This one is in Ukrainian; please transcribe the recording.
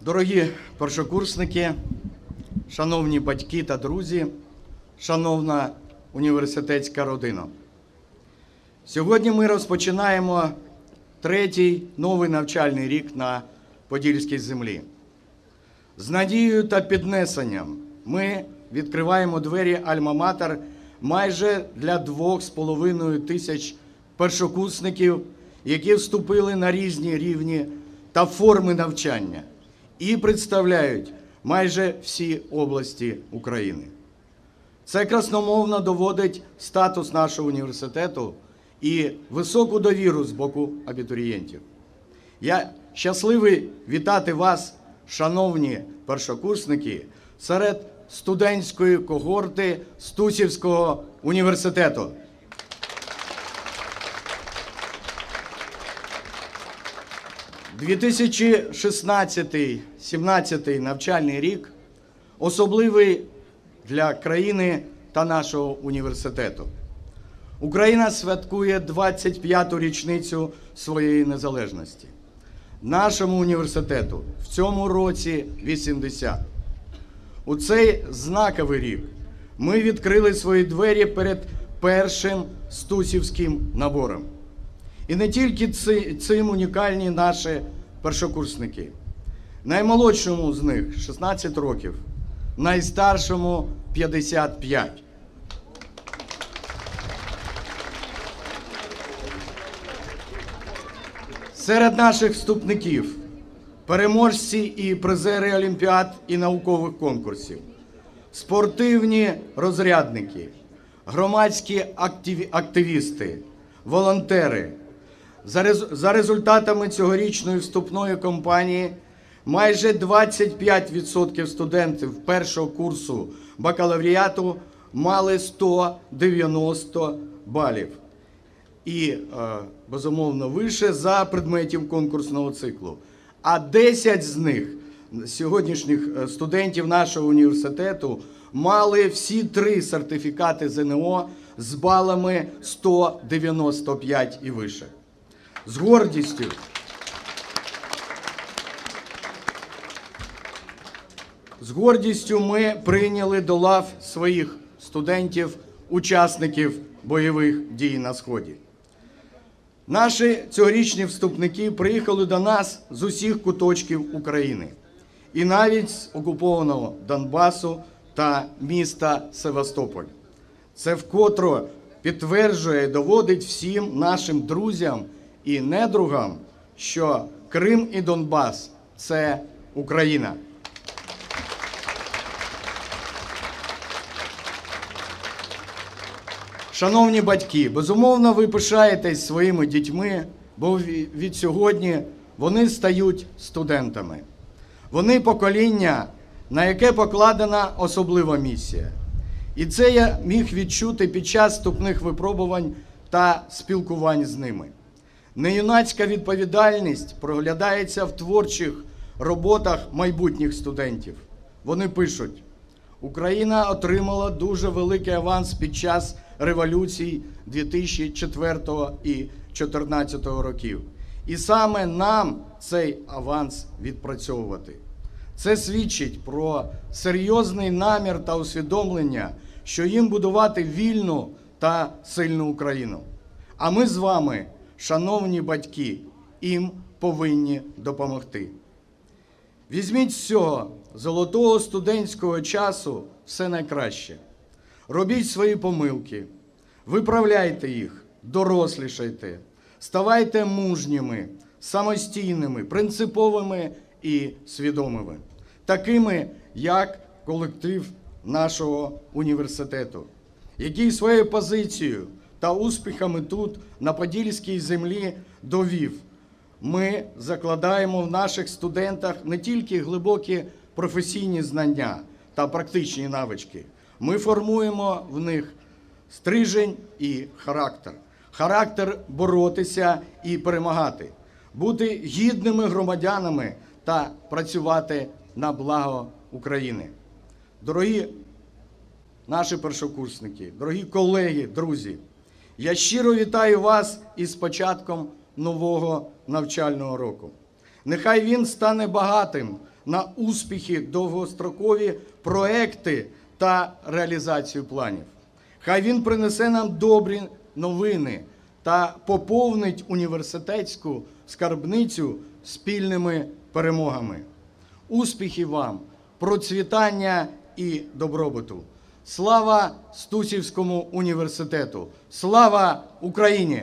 Дорогі першокурсники, шановні батьки та друзі, шановна університетська родина. Сьогодні ми розпочинаємо третій новий навчальний рік на Подільській землі. З надією та піднесенням ми відкриваємо двері Альма-Матер майже для двох з половиною тисяч першокурсників, які вступили на різні рівні та форми навчання і представляють майже всі області України. Це красномовно доводить статус нашого університету і високу довіру з боку абітурієнтів. Я щасливий вітати вас, шановні першокурсники, серед студентської когорти Стусівського університету. – 2016-17 навчальний рік особливий для країни та нашого університету. Україна святкує 25-ту річницю своєї незалежності. Нашому університету в цьому році 80. У цей знаковий рік ми відкрили свої двері перед першим стусівським набором. І не тільки цим унікальні наші першокурсники. Наймолодшому з них 16 років, найстаршому 55. Серед наших вступників переможці і призери олімпіад і наукових конкурсів, спортивні розрядники, громадські активісти, волонтери. За, результатами цьогорічної вступної кампанії майже 25% студентів першого курсу бакалавріату мали 190 балів і, е, безумовно, вище за предметів конкурсного циклу. А 10 з них сьогоднішніх е, студентів нашого університету мали всі три сертифікати ЗНО з балами 195 і вище. З гордістю. З гордістю ми прийняли до лав своїх студентів, учасників бойових дій на Сході. Наші цьогорічні вступники приїхали до нас з усіх куточків України і навіть з окупованого Донбасу та міста Севастополь. Це вкотре підтверджує і доводить всім нашим друзям і недругам, що Крим і Донбас це Україна. Шановні батьки, безумовно, ви пишаєтесь своїми дітьми, бо ві- від сьогодні вони стають студентами. Вони покоління, на яке покладена особлива місія. І це я міг відчути під час вступних випробувань та спілкувань з ними. Неюнацька відповідальність проглядається в творчих роботах майбутніх студентів. Вони пишуть: Україна отримала дуже великий аванс під час революцій 2004 і 2014 років. І саме нам цей аванс відпрацьовувати. Це свідчить про серйозний намір та усвідомлення, що їм будувати вільну та сильну Україну. А ми з вами, шановні батьки, їм повинні допомогти. Візьміть з цього золотого студентського часу все найкраще. Робіть свої помилки, виправляйте їх, дорослішайте, ставайте мужніми, самостійними, принциповими і свідомими, такими, як колектив нашого університету, який своєю позицією та успіхами тут, на Подільській землі, довів. Ми закладаємо в наших студентах не тільки глибокі професійні знання та практичні навички. Ми формуємо в них стрижень і характер. Характер боротися і перемагати, бути гідними громадянами та працювати на благо України. Дорогі наші першокурсники, дорогі колеги, друзі, я щиро вітаю вас із початком нового навчального року. Нехай він стане багатим на успіхи, довгострокові проекти та реалізацію планів. Хай він принесе нам добрі новини та поповнить університетську скарбницю спільними перемогами. Успіхів вам, процвітання і добробуту! Слава Стусівському університету! Слава Україні!